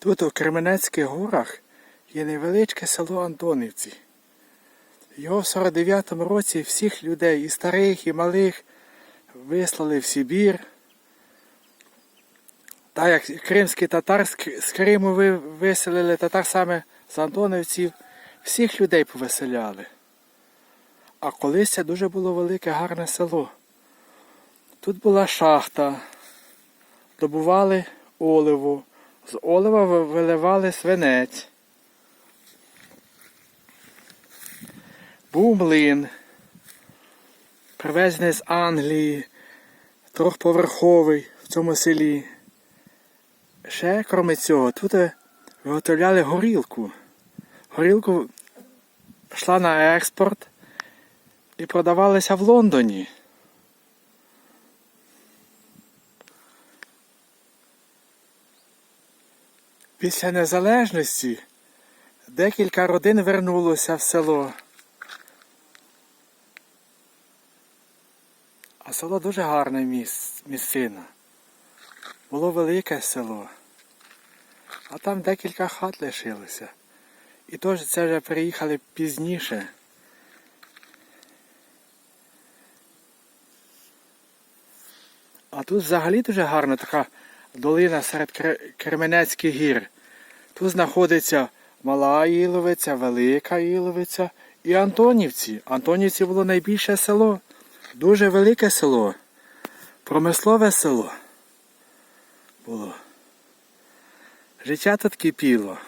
Тут у Кременецьких горах є невеличке село Антонівці. Його в 49-му році всіх людей, і старих, і малих, вислали в Сибір. Так як кримські татар з Криму виселили, татар саме з Антонівців, всіх людей повеселяли. А колись це дуже було велике гарне село. Тут була шахта, добували оливу, з олива виливали свинець. Був млин, привезений з Англії, трьохповерховий в цьому селі. Ще, крім цього, тут е, виготовляли горілку. Горілку йшла на експорт і продавалася в Лондоні. Після незалежності декілька родин вернулося в село. А село дуже гарне міс- місцина. Було велике село. А там декілька хат лишилося. І теж це вже приїхали пізніше. А тут взагалі дуже гарна така долина серед Кременецьких гір. Тут знаходиться Мала Іловиця, Велика Іловиця і Антонівці. Антонівці було найбільше село. Дуже велике село. Промислове село було. Життя тут кипіло.